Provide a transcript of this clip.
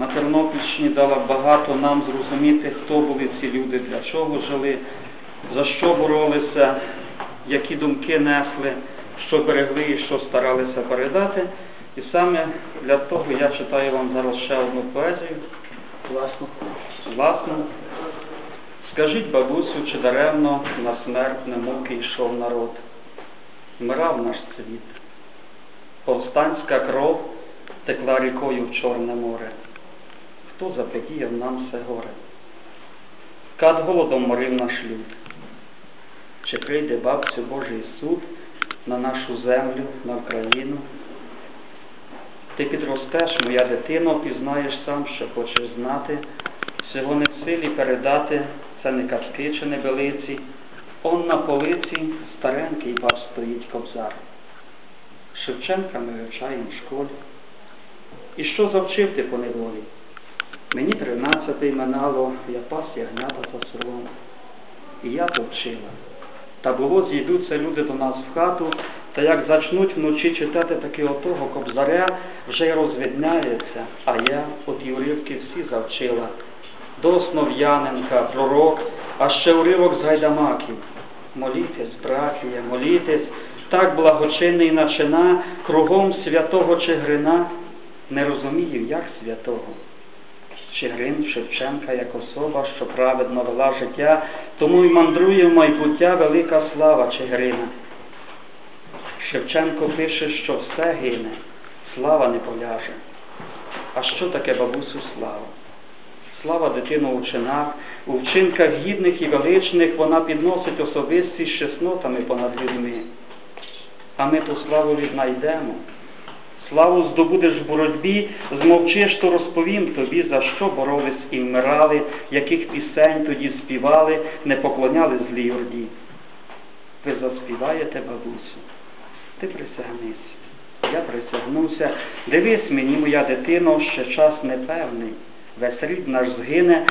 на Тернопільщині дала багато нам зрозуміти, хто були ці люди, для чого жили, за що боролися, які думки несли, що берегли і що старалися передати. І саме для того я читаю вам зараз ще одну поезію, власну, власну. Скажіть, бабусю, чи даремно на смертне муки йшов народ? Вмирав наш світ. Повстанська кров текла рікою в Чорне море. Хто заподіяв нам все горе? Кат голодом морив наш люд. Чи прийде бабцю Божий суд на нашу землю, на Україну? Ти підростеш, моя дитино, пізнаєш сам, що хочеш знати, всього не в силі передати, це не казки чи не белиці, он на полиці старенький бач стоїть кобзар. Шевченка ми вивчаємо в школі. І що завчив ти по неволі? Мені тринадцятий минало, я пас ягнята за селом. І я товчила. Та було зійдуться люди до нас в хату, та як зачнуть вночі читати таки отого кобзаря, вже й розвідняється, а я от і уривки всі завчила. До Основ'яненка, пророк, а ще уривок з гайдамаків. Молітесь, братія, молітесь, так благочинний начина, кругом святого Чигрина, не розумію, як святого. Чигрин Шевченка як особа, що праведно вела життя, тому й мандрує в майбуття велика слава Чигирина. Шевченко пише, що все гине, слава не поляже. А що таке бабусю слава? Слава дитину у чинах, у вчинках гідних і величних вона підносить особистість чеснотами понад людьми. А ми ту славу віднайдемо. Славу здобудеш в боротьбі, змовчиш, то розповім тобі, за що боролись і вмирали, яких пісень тоді співали, не поклоняли злій орді. Ви заспіваєте, бабусю, ти присягнись. Я присягнуся, дивись мені, моя дитино, ще час непевний, весь рід наш згине,